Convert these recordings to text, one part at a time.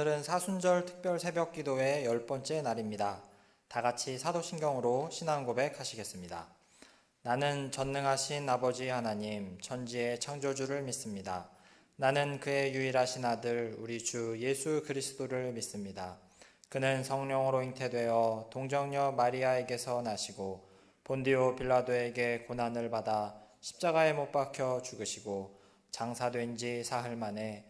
오늘은 사순절 특별 새벽 기도의 열 번째 날입니다. 다 같이 사도신경으로 신앙 고백하시겠습니다. 나는 전능하신 아버지 하나님, 천지의 창조주를 믿습니다. 나는 그의 유일하신 아들, 우리 주 예수 그리스도를 믿습니다. 그는 성령으로 잉태되어 동정녀 마리아에게서 나시고 본디오 빌라도에게 고난을 받아 십자가에 못 박혀 죽으시고 장사된 지 사흘 만에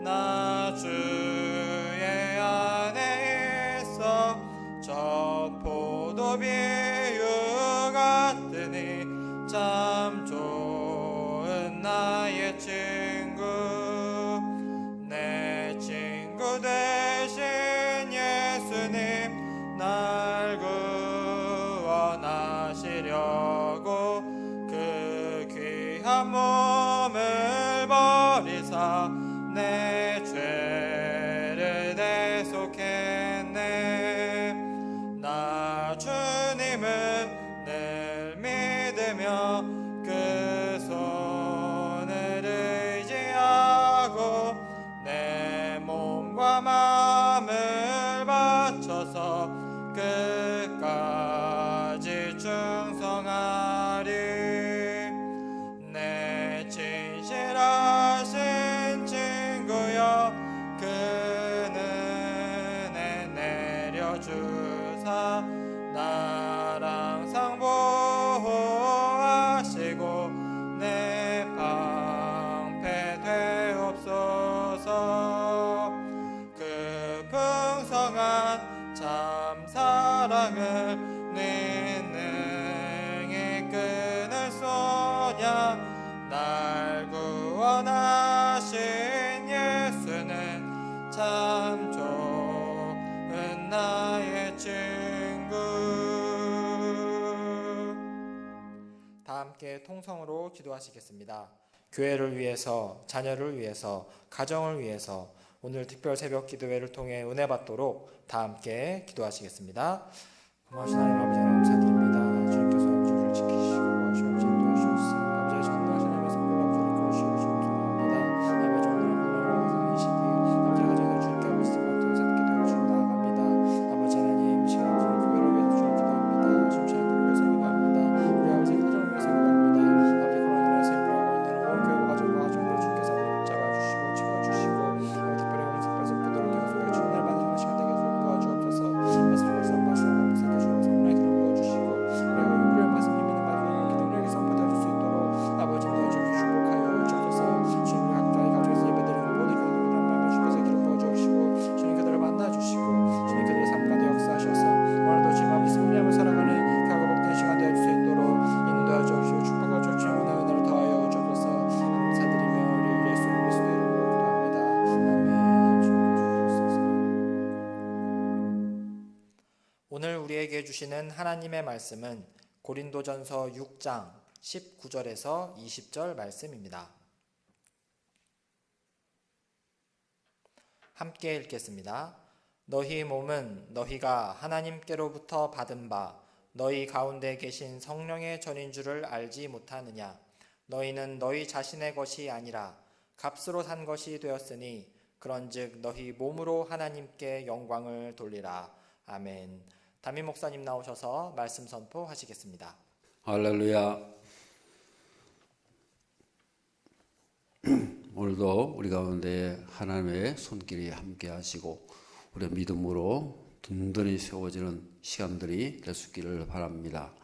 나 주의 안에 있어 저 포도 비 기도하시겠습니다. 교회를 위해서, 자녀를 위해서, 가정을 위해서 오늘 특별 새벽 기도회를 통해 은혜 받도록 다 함께 기도하시겠습니다. 고마우신 하나님 아버지 하나님 주시는 하나님의 말씀은 고린도전서 6장 19절에서 20절 말씀입니다. 함께 읽겠습니다. 너희 몸은 너희가 하나님께로부터 받은 바 너희 가운데 계신 성령의 전인 줄을 알지 못하느냐 너희는 너희 자신의 것이 아니라 값으로 산 것이 되었으니 그런즉 너희 몸으로 하나님께 영광을 돌리라. 아멘. 담임 목사님 나오셔서 말씀 선포하시겠습니다. 할렐루야. 오늘도 우리 가운데 하나님의 손길이 함께 하시고 우리 믿음으로 든든히 세워지는 시간들이 될 수 있기를 바랍니다.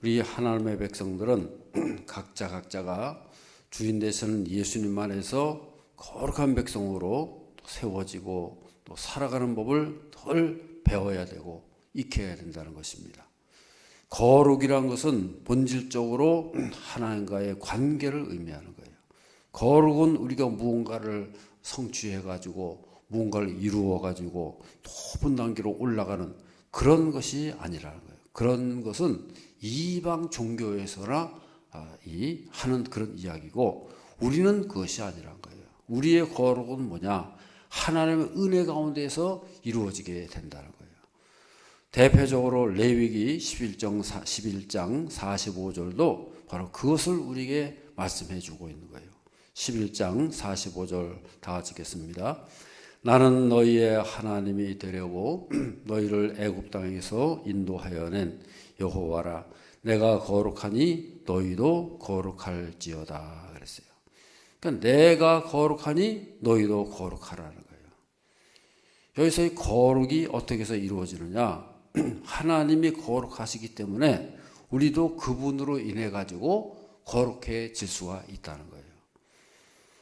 우리 하나님의 백성들은 각자 각자가 주인 되시는 예수님 안에서 거룩한 백성으로 세워지고 또 살아가는 법을 덜 배워야 되고 익혀야 된다는 것입니다. 거룩이란 것은 본질적으로 하나님과의 관계를 의미하는 거예요. 거룩은 우리가 무언가를 성취해 가지고 무언가를 이루어 가지고 높은 단계로 올라가는 그런 것이 아니라는 거예요. 그런 것은 이방 종교에서나 아, 이 하는 그런 이야기고 우리는 그것이 아니란 거예요. 우리의 거룩은 뭐냐? 하나님의 은혜 가운데서 이루어지게 된다는 거예요. 대표적으로 레위기 11장 11장 45절도 바로 그것을 우리에게 말씀해 주고 있는 거예요. 11장 45절 다 같이 읽겠습니다. 나는 너희의 하나님이 되려고 너희를 애굽 땅에서 인도하여 낸 여호와라 내가 거룩하니 너희도 거룩할지어다 그랬어요. 그러니까 내가 거룩하니 너희도 거룩하라는 거예요. 여기서 이 거룩이 어떻게 해서 이루어지느냐? 하나님이 거룩하시기 때문에 우리도 그분으로 인해 가지고 거룩해질 수가 있다는 거예요.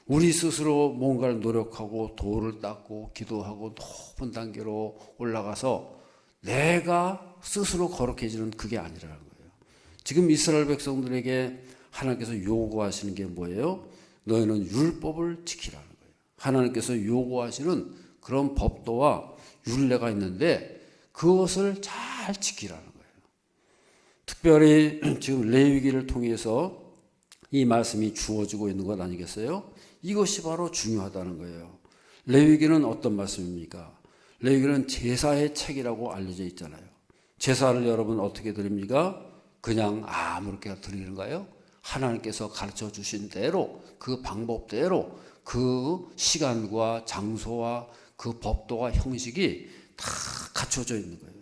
우리 스스로 뭔가를 노력하고 도를 닦고 기도하고 높은 단계로 올라가서 내가 스스로 거룩해지는 그게 아니라는 거예요. 지금 이스라엘 백성들에게 하나님께서 요구하시는 게 뭐예요? 너희는 율법을 지키라는 거예요. 하나님께서 요구하시는 그런 법도와 율례가 있는데 그것을 잘 지키라는 거예요. 특별히 지금 레위기를 통해서 이 말씀이 주어지고 있는 것 아니겠어요? 이것이 바로 중요하다는 거예요. 레위기는 어떤 말씀입니까? 레위기는 제사의 책이라고 알려져 있잖아요. 제사를 여러분 어떻게 드립니까? 그냥 아무렇게나 드리는가요? 하나님께서 가르쳐 주신 대로 그 방법대로 그 시간과 장소와 그 법도와 형식이 다 갖춰져 있는 거예요.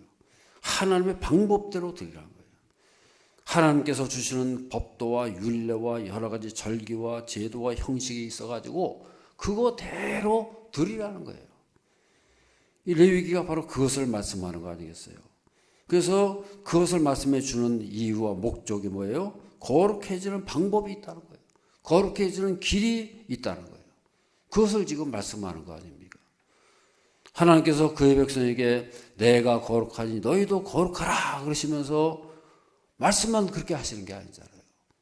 하나님의 방법대로 드리라는 거예요. 하나님께서 주시는 법도와 율례와 여러 가지 절기와 제도와 형식이 있어가지고 그거대로 드리라는 거예요. 이 레위기가 바로 그것을 말씀하는 거 아니겠어요? 그래서 그것을 말씀해 주는 이유와 목적이 뭐예요? 거룩해지는 방법이 있다는 거예요. 거룩해지는 길이 있다는 거예요. 그것을 지금 말씀하는 거 아닙니까? 하나님께서 그의 백성에게 내가 거룩하니 너희도 거룩하라 그러시면서 말씀만 그렇게 하시는 게 아니잖아요.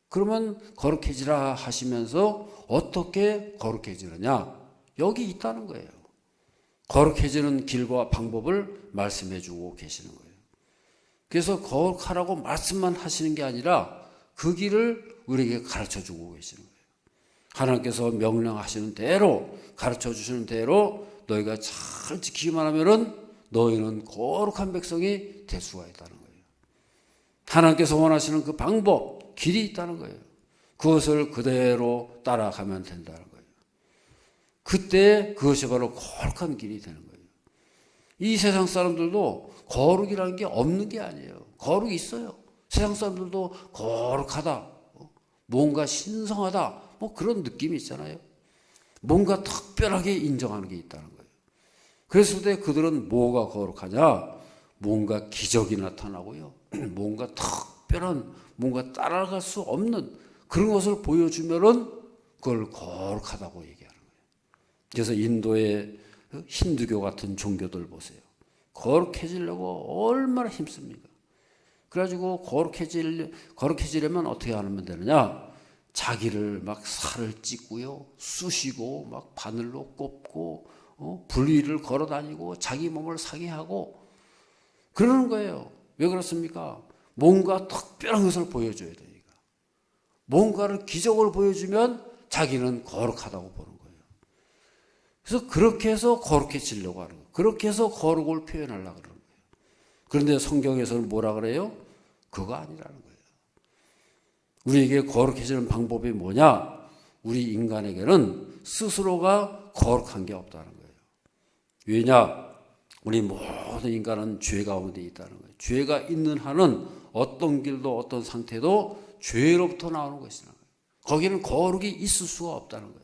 그러면 거룩해지라 하시면서 어떻게 거룩해지느냐? 여기 있다는 거예요. 거룩해지는 길과 방법을 말씀해 주고 계시는 거예요. 그래서 거룩하라고 말씀만 하시는 게 아니라 그 길을 우리에게 가르쳐 주고 계시는 거예요. 하나님께서 명령하시는 대로 가르쳐 주시는 대로 너희가 잘 지키기만 하면은 너희는 거룩한 백성이 될 수가 있다는 거예요. 하나님께서 원하시는 그 방법, 길이 있다는 거예요. 그것을 그대로 따라가면 된다는 거예요. 그때 그것이 바로 거룩한 길이 되는 거예요. 이 세상 사람들도 거룩이라는 게 없는 게 아니에요. 거룩이 있어요. 세상 사람들도 거룩하다, 뭔가 신성하다, 뭐 그런 느낌이 있잖아요. 뭔가 특별하게 인정하는 게 있다는 거예요. 그랬을 때 그들은 뭐가 거룩하냐? 뭔가 기적이 나타나고요. 뭔가 특별한, 뭔가 따라갈 수 없는 그런 것을 보여주면은 그걸 거룩하다고 얘기하는 거예요. 그래서 인도의 힌두교 같은 종교들 보세요. 거룩해지려고 얼마나 힘씁니까? 그래가지고 거룩해질, 거룩해지려면 어떻게 하면 되느냐? 자기를 막 살을 찢고요, 쑤시고, 막 바늘로 꼽고, 어? 불위를 걸어 다니고, 자기 몸을 상해하고, 그러는 거예요. 왜 그렇습니까? 뭔가 특별한 것을 보여줘야 되니까. 뭔가를 기적을 보여주면 자기는 거룩하다고 보는 거예요. 그래서 그렇게 해서 거룩해지려고 하는 거예요. 그렇게 해서 거룩을 표현하려고 그러는 거예요. 그런데 성경에서는 뭐라 그래요? 그거 아니라는 거예요. 우리에게 거룩해지는 방법이 뭐냐? 우리 인간에게는 스스로가 거룩한 게 없다는 거예요. 왜냐? 우리 모든 인간은 죄 가운데 있다는 거예요. 죄가 있는 한은 어떤 길도 어떤 상태도 죄로부터 나오는 것이라는 거예요. 거기는 거룩이 있을 수가 없다는 거예요.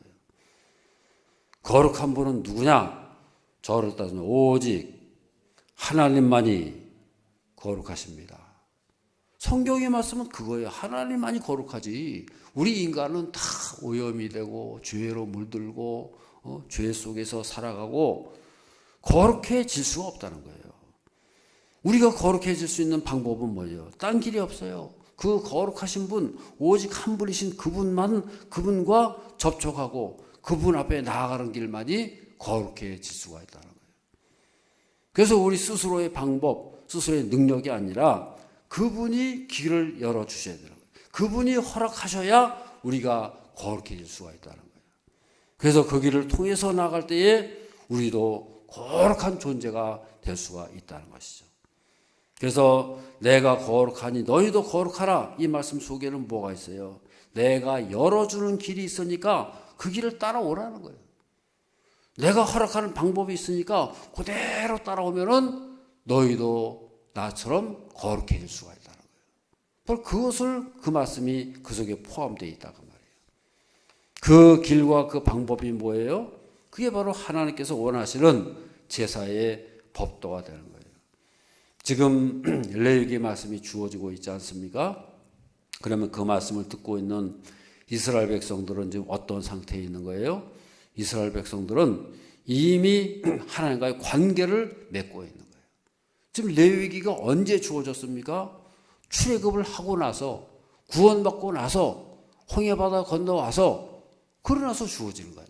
거룩한 분은 누구냐? 저를 따지면 오직 하나님만이 거룩하십니다. 성경의 말씀은 그거예요. 하나님만이 거룩하지. 우리 인간은 다 오염이 되고 죄로 물들고 어, 죄 속에서 살아가고 거룩해질 수가 없다는 거예요. 우리가 거룩해질 수 있는 방법은 뭐예요? 딴 길이 없어요. 그 거룩하신 분, 오직 한 분이신 그분만, 그분과 접촉하고 그분 앞에 나아가는 길만이 거룩해질 수가 있다는 거예요. 그래서 우리 스스로의 방법, 스스로의 능력이 아니라 그분이 길을 열어 주셔야 되는 거예요. 그분이 허락하셔야 우리가 거룩해질 수가 있다는 거예요. 그래서 그 길을 통해서 나갈 때에 우리도 거룩한 존재가 될 수가 있다는 것이죠. 그래서 내가 거룩하니 너희도 거룩하라 이 말씀 속에는 뭐가 있어요? 내가 열어주는 길이 있으니까 그 길을 따라오라는 거예요. 내가 허락하는 방법이 있으니까 그대로 따라오면은 너희도 나처럼 거룩해질 수가 있다는 거예요. 바로 그것을 그 말씀이 그 속에 포함되어 있다 그 말이에요. 그 길과 그 방법이 뭐예요? 그게 바로 하나님께서 원하시는 제사의 법도가 되는 거예요. 지금 레위기 말씀이 주어지고 있지 않습니까? 그러면 그 말씀을 듣고 있는 이스라엘 백성들은 지금 어떤 상태에 있는 거예요? 이스라엘 백성들은 이미 하나님과의 관계를 맺고 있는 거예요. 지금 레위기가 언제 주어졌습니까? 출애굽을 하고 나서 구원받고 나서 홍해바다 건너와서 그러나서 주어지는 거 아닙니까?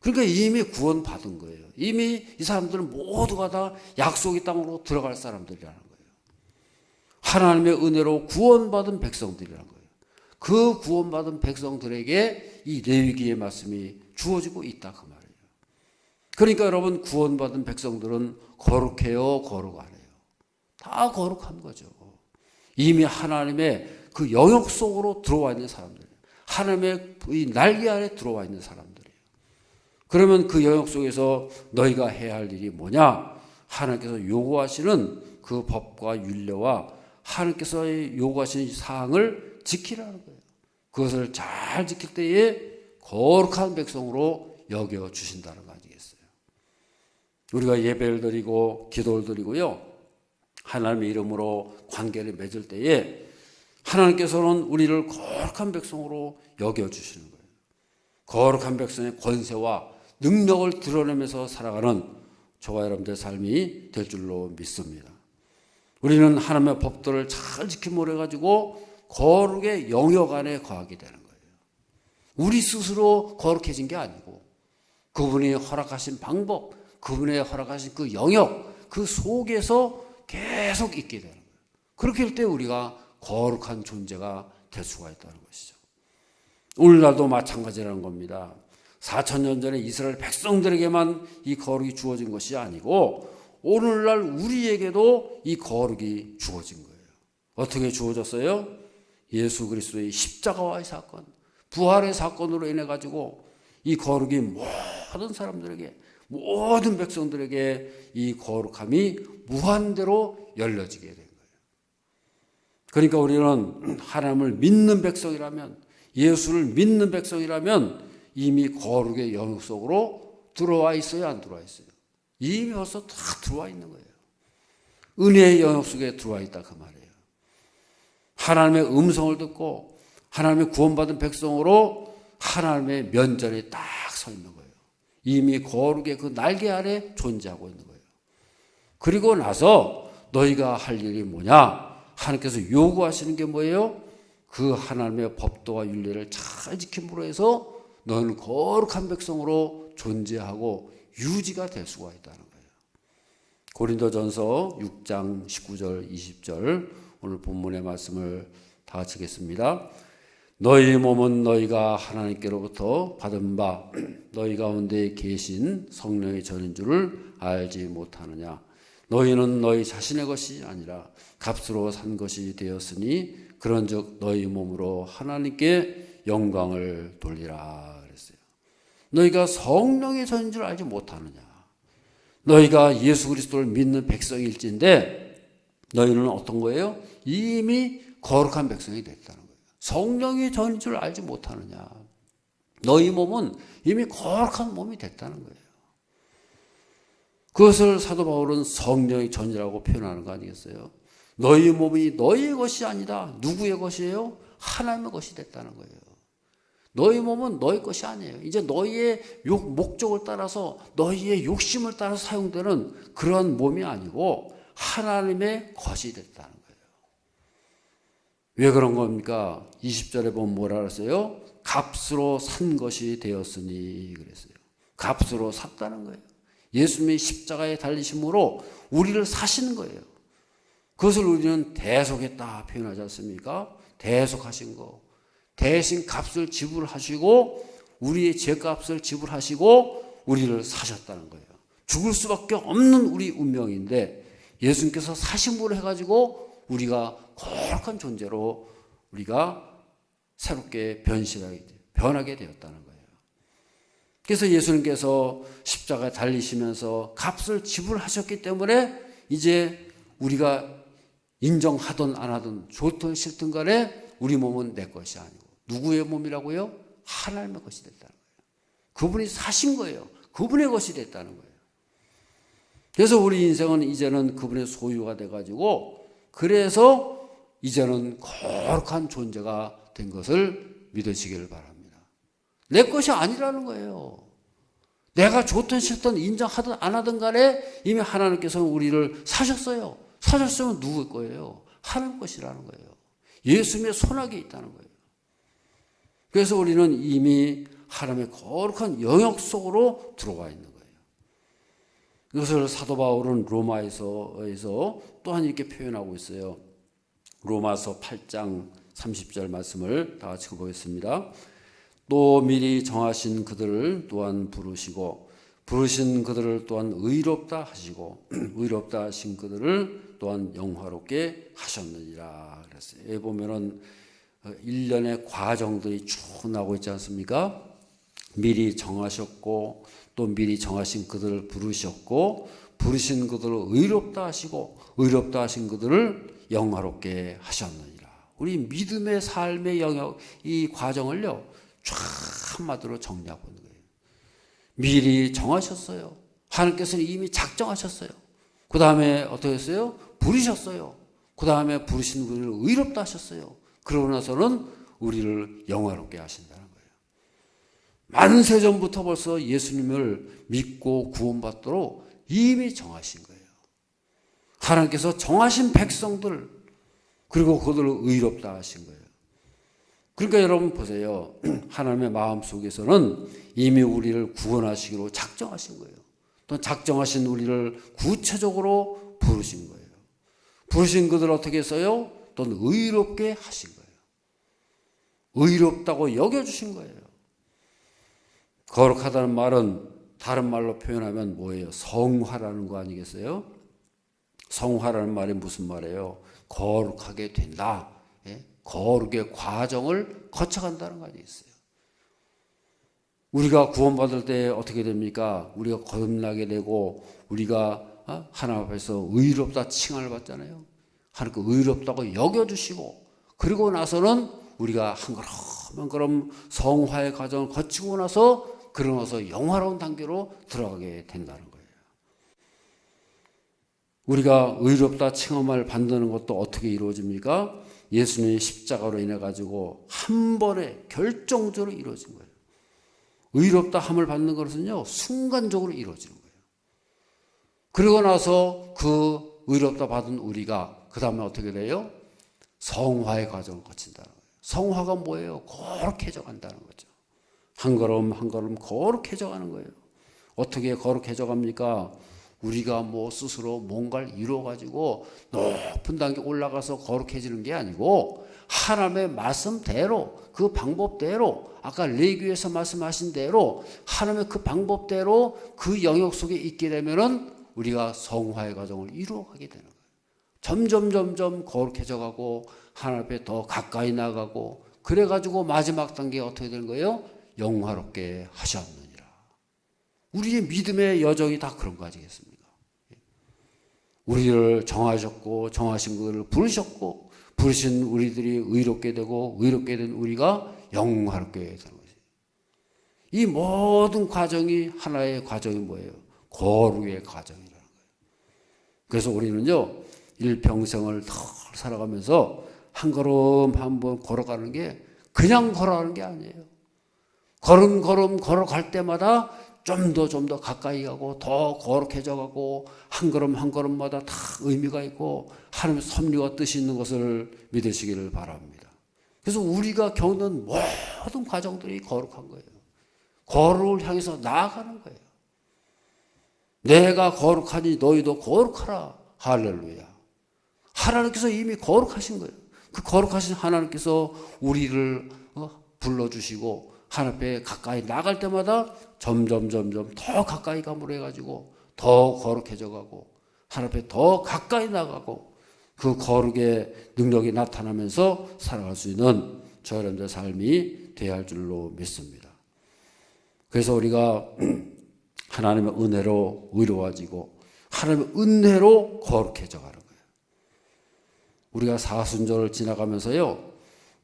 그러니까 이미 구원받은 거예요. 이미 이 사람들은 모두가 다 약속의 땅으로 들어갈 사람들이라는 거예요. 하나님의 은혜로 구원받은 백성들이라는 거예요. 그 구원받은 백성들에게 이 레위기의 말씀이 주어지고 있다 그 말이에요. 그러니까 여러분 구원받은 백성들은 거룩해요, 거룩 안 해요. 다 거룩한 거죠. 이미 하나님의 그 영역 속으로 들어와 있는 사람들. 하나님의 이 날개 아래 들어와 있는 사람들이에요. 그러면 그 영역 속에서 너희가 해야 할 일이 뭐냐? 하나님께서 요구하시는 그 법과 윤례와 하나님께서 요구하시는 사항을 지키라는 거예요. 그것을 잘 지킬 때에 거룩한 백성으로 여겨 주신다는 거 아니겠어요? 우리가 예배를 드리고 기도를 드리고요. 하나님의 이름으로 관계를 맺을 때에 하나님께서는 우리를 거룩한 백성으로 여겨 주시는 거예요. 거룩한 백성의 권세와 능력을 드러내면서 살아가는 저와 여러분들의 삶이 될 줄로 믿습니다. 우리는 하나님의 법도를 잘 지킴으로 해가지고 거룩의 영역 안에 거하게 되는 거예요. 우리 스스로 거룩해진 게 아니고 그분이 허락하신 방법, 그분이 허락하신 그 영역, 그 속에서 계속 있게 되는 거예요. 그렇게 할 때 우리가 거룩한 존재가 될 수가 있다는 것이죠. 오늘날도 마찬가지라는 겁니다. 4천 년 전에 이스라엘 백성들에게만 이 거룩이 주어진 것이 아니고 오늘날 우리에게도 이 거룩이 주어진 거예요. 어떻게 주어졌어요? 예수 그리스도의 십자가와의 사건, 부활의 사건으로 인해 가지고 이 거룩이 모든 사람들에게 모든 백성들에게 이 거룩함이 무한대로 열려지게 된 거예요. 그러니까 우리는 하나님을 믿는 백성이라면 예수를 믿는 백성이라면 이미 거룩의 영역 속으로 들어와 있어요, 안 들어와 있어요? 이미 벌써 다 들어와 있는 거예요. 은혜의 영역 속에 들어와 있다 그 말이에요. 하나님의 음성을 듣고 하나님의 구원받은 백성으로 하나님의 면전에 딱 서 있는 거예요. 이미 거룩의 그 날개 아래 존재하고 있는 거예요. 그리고 나서 너희가 할 일이 뭐냐? 하나님께서 요구하시는 게 뭐예요? 그 하나님의 법도와 윤례를 잘 지킴으로 해서 너는 거룩한 백성으로 존재하고 유지가 될 수가 있다는 거예요. 고린도전서 6장 19절 20절 오늘 본문의 말씀을 다 같이 읽겠습니다. 너희 몸은 너희가 하나님께로부터 받은 바 너희 가운데 계신 성령의 전인 줄을 알지 못하느냐 너희는 너희 자신의 것이 아니라 값으로 산 것이 되었으니 그런즉 너희 몸으로 하나님께 영광을 돌리라 그랬어요. 너희가 성령의 전인 줄 알지 못하느냐 너희가 예수 그리스도를 믿는 백성일진데 너희는 어떤 거예요? 이미 거룩한 백성이 됐다는 거예요. 성령의 전인 줄 알지 못하느냐. 너희 몸은 이미 거룩한 몸이 됐다는 거예요. 그것을 사도 바울은 성령의 전이라고 표현하는 거 아니겠어요? 너희 몸이 너희의 것이 아니다. 누구의 것이에요? 하나님의 것이 됐다는 거예요. 너희 몸은 너희 것이 아니에요. 이제 너희의 욕, 목적을 따라서 너희의 욕심을 따라서 사용되는 그러한 몸이 아니고 하나님의 것이 됐다는 거예요. 왜 그런 겁니까? 20절에 보면 뭐라 그랬어요? 값으로 산 것이 되었으니 그랬어요. 값으로 샀다는 거예요. 예수님이 십자가에 달리심으로 우리를 사시는 거예요. 그것을 우리는 대속했다 표현하지 않습니까? 대속하신 거. 대신 값을 지불하시고 우리의 죄값을 지불하시고 우리를 사셨다는 거예요. 죽을 수밖에 없는 우리 운명인데 예수님께서 사심으로 해가지고 우리가 거룩한 존재로 우리가 새롭게 변신하게 변하게 되었다는 거예요. 그래서 예수님께서 십자가에 달리시면서 값을 지불하셨기 때문에 이제 우리가 인정하든 안 하든 좋든 싫든 간에 우리 몸은 내 것이 아니고 누구의 몸이라고요? 하나님의 것이 됐다는 거예요. 그분이 사신 거예요. 그분의 것이 됐다는 거예요. 그래서 우리 인생은 이제는 그분의 소유가 돼가지고 그래서 이제는 거룩한 존재가 된 것을 믿으시기를 바랍니다. 내 것이 아니라는 거예요. 내가 좋든 싫든 인정하든 안 하든 간에 이미 하나님께서는 우리를 사셨어요. 사셨으면 누구 거예요? 하나님 것이라는 거예요. 예수님의 손아귀에 있다는 거예요. 그래서 우리는 이미 하나님의 거룩한 영역 속으로 들어와 있는 거예요. 이것을 사도 바울은 로마에서 또한 이렇게 표현하고 있어요. 로마서 8장 30절 말씀을 다 같이 보겠습니다. 또 미리 정하신 그들을 또한 부르시고 부르신 그들을 또한 의롭다 하시고 의롭다 하신 그들을 또한 영화롭게 하셨느니라 그랬어요. 여기 보면은 일련의 과정들이 쭉 나오고 있지 않습니까? 미리 정하셨고 또 미리 정하신 그들을 부르셨고 부르신 그들을 의롭다 하시고 의롭다 하신 그들을 영화롭게 하셨느니라. 우리 믿음의 삶의 영역 이 과정을요 쫙 한마디로 정리하고 있는 거예요. 미리 정하셨어요. 하나님께서는 이미 작정하셨어요. 그 다음에 어떻게 했어요? 부르셨어요. 그 다음에 부르신 분을 의롭다 하셨어요. 그러고 나서는 우리를 영화롭게 하신다는 거예요. 만세 전부터 벌써 예수님을 믿고 구원받도록 이미 정하신 거예요. 하나님께서 정하신 백성들 그리고 그들을 의롭다 하신 거예요. 그러니까 여러분 보세요. 하나님의 마음 속에서는 이미 우리를 구원하시기로 작정하신 거예요. 또 작정하신 우리를 구체적으로 부르신 거예요. 부르신 그들 어떻게 했어요? 또 의롭게 하신 거예요. 의롭다고 여겨주신 거예요. 거룩하다는 말은 다른 말로 표현하면 뭐예요? 성화라는 거 아니겠어요? 성화라는 말이 무슨 말이에요? 거룩하게 된다. 예? 거룩의 과정을 거쳐간다는 거 아니겠어요? 우리가 구원받을 때 어떻게 됩니까? 우리가 거듭나게 되고 우리가 어? 하나님 앞에서 의롭다 칭함을 받잖아요. 하나님께 의롭다고 여겨주시고 그리고 나서는 우리가 한 걸음 한 걸음 성화의 과정을 거치고 나서 그러나서 영화로운 단계로 들어가게 된다는 거예요. 우리가 의롭다 칭함을 받는 것도 어떻게 이루어집니까? 예수님의 십자가로 인해 가지고 한 번에 결정적으로 이루어진 거예요. 의롭다 함을 받는 것은요 순간적으로 이루어지는 거예요. 그리고 나서 그 의롭다 받은 우리가 그 다음에 어떻게 돼요? 성화의 과정을 거친다는 거예요. 성화가 뭐예요? 거룩해져 간다는 거죠. 한 걸음 한 걸음 거룩해져 가는 거예요. 어떻게 거룩해져 갑니까? 우리가 뭐 스스로 뭔가를 이루어 가지고 높은 단계 올라가서 거룩해지는 게 아니고 하나님의 말씀대로 그 방법대로 아까 레기에서 말씀하신 대로 하나님의 그 방법대로 그 영역 속에 있게 되면은 우리가 성화의 과정을 이루어 가게 되는. 점점 점점 거룩해져 가고 하나님 앞에 더 가까이 나가고 그래 가지고 마지막 단계가 어떻게 되는 거예요? 영화롭게 하셨느니라. 우리의 믿음의 여정이 다 그런 거 아니겠습니까? 우리를 정하셨고 정하신 그를 부르셨고 부르신 우리들이 의롭게 되고 의롭게 된 우리가 영화롭게 되는 거지. 이 모든 과정이 하나의 과정이 뭐예요? 거룩의 과정이라는 거예요. 그래서 우리는요, 일평생을 더 살아가면서 한 걸음 한 번 걸어가는 게 그냥 걸어가는 게 아니에요. 걸음 걸음 걸어갈 때마다 좀 더 좀 더 가까이 가고 더 거룩해져 가고 한 걸음 한 걸음마다 다 의미가 있고 하나님의 섭리와 뜻이 있는 것을 믿으시기를 바랍니다. 그래서 우리가 겪는 모든 과정들이 거룩한 거예요. 거룩을 향해서 나아가는 거예요. 내가 거룩하니 너희도 거룩하라. 할렐루야. 하나님께서 이미 거룩하신 거예요. 그 거룩하신 하나님께서 우리를 어, 불러주시고 하나님 앞에 가까이 나갈 때마다 점점 점점 더 가까이 감으로 해가지고 더 거룩해져 가고 하나님 앞에 더 가까이 나가고 그 거룩의 능력이 나타나면서 살아갈 수 있는 저 여러분들 삶이 되어야 할 줄로 믿습니다. 그래서 우리가 하나님의 은혜로 의로워지고 하나님의 은혜로 거룩해져 가는. 우리가 사순절을 지나가면서요.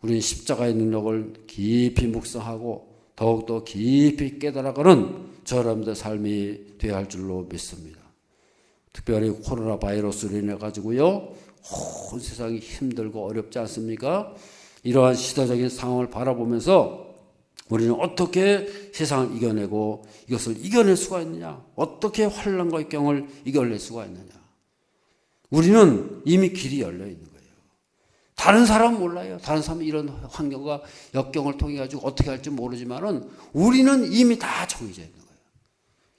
우리는 십자가의 능력을 깊이 묵상하고 더욱더 깊이 깨달아가는 저 여러분들 삶이 되어야 할 줄로 믿습니다. 특별히 코로나 바이러스로 인해 가지고요. 온 세상이 힘들고 어렵지 않습니까? 이러한 시대적인 상황을 바라보면서 우리는 어떻게 세상을 이겨내고 이것을 이겨낼 수가 있느냐? 어떻게 환란과 역경을 이겨낼 수가 있느냐? 우리는 이미 길이 열려 있는 거예요. 다른 사람은 몰라요. 다른 사람은 이런 환경과 역경을 통해 가지고 어떻게 할지 모르지만은 우리는 이미 다 정해져 있는 거예요.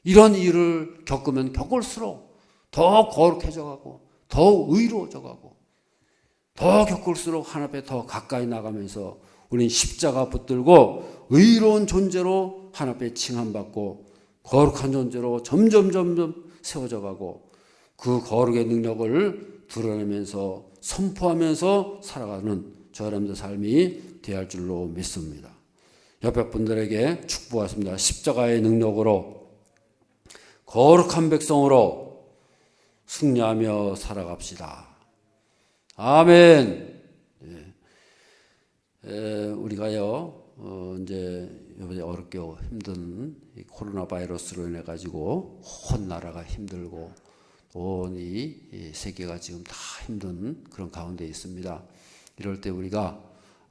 이런 일을 겪으면 겪을수록 더 거룩해져 가고 더 의로워져 가고 더 겪을수록 하나님 앞에 더 가까이 나가면서 우리는 십자가 붙들고 의로운 존재로 하나님 앞에 칭함받고 거룩한 존재로 점점 점점 세워져 가고 그 거룩의 능력을 드러내면서 선포하면서 살아가는 저 여러분들 삶이 되어야 할 줄로 믿습니다. 옆에 분들에게 축복하십니다. 십자가의 능력으로 거룩한 백성으로 승리하며 살아갑시다. 아멘. 예. 에, 우리가요, 어, 이제 이번에 어렵게 힘든 이 코로나 바이러스로 인해 가지고 온 나라가 힘들고 온이 세계가 지금 다 힘든 그런 가운데 있습니다. 이럴 때 우리가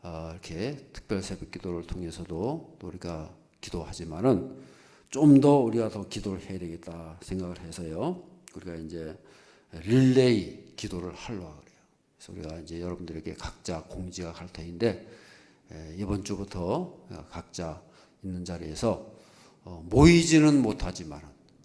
어, 이렇게 특별 새벽 기도를 통해서도 또 우리가 기도하지만은 좀 더 우리가 더 기도를 해야 되겠다 생각을 해서요. 우리가 이제 릴레이 기도를 하려고 그래요. 그래서 우리가 이제 여러분들에게 각자 공지가 갈 터인데 에, 이번 주부터 각자 있는 자리에서 어, 모이지는 못하지만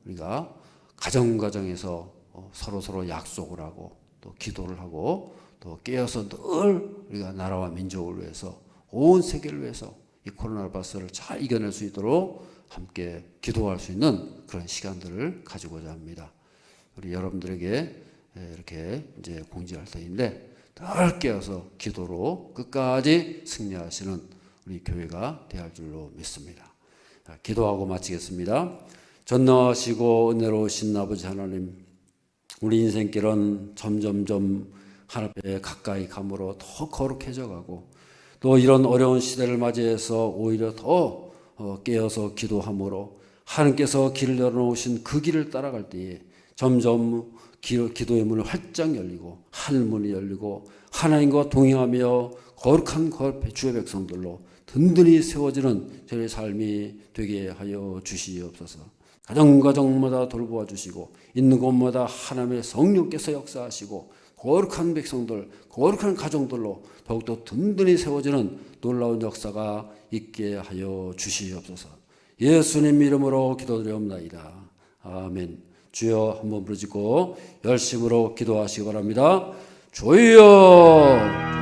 우리가 가정 가정에서 어, 서로 서로 약속을 하고 또 기도를 하고 또 깨어서 늘 우리가 나라와 민족을 위해서 온 세계를 위해서 이 코로나 바이러스를 잘 이겨낼 수 있도록 함께 기도할 수 있는 그런 시간들을 가지고자 합니다. 우리 여러분들에게 이렇게 이제 공지할 터인데 늘 깨어서 기도로 끝까지 승리하시는 우리 교회가 되할 줄로 믿습니다. 자, 기도하고 마치겠습니다. 전능하시고 은혜로우신 아버지 하나님, 우리 인생길은 점점점 하나님에 가까이 감으로 더 거룩해져 가고 또 이런 어려운 시대를 맞이해서 오히려 더 어, 깨어서 기도함으로 하나님께서 길을 열어놓으신 그 길을 따라갈 때에 점점 기도의 문을 활짝 열리고 하늘 문이 열리고 하나님과 동행하며 거룩한 주의 백성들로 든든히 세워지는 저의 삶이 되게 하여 주시옵소서. 가정가정마다 돌보아 주시고 있는 곳마다 하나님의 성령께서 역사하시고 거룩한 백성들, 거룩한 가정들로 더욱더 든든히 세워지는 놀라운 역사가 있게 하여 주시옵소서. 예수님 이름으로 기도드리옵나이다. 아멘. 주여 한번 부르짖고 열심으로 기도하시기 바랍니다. 주여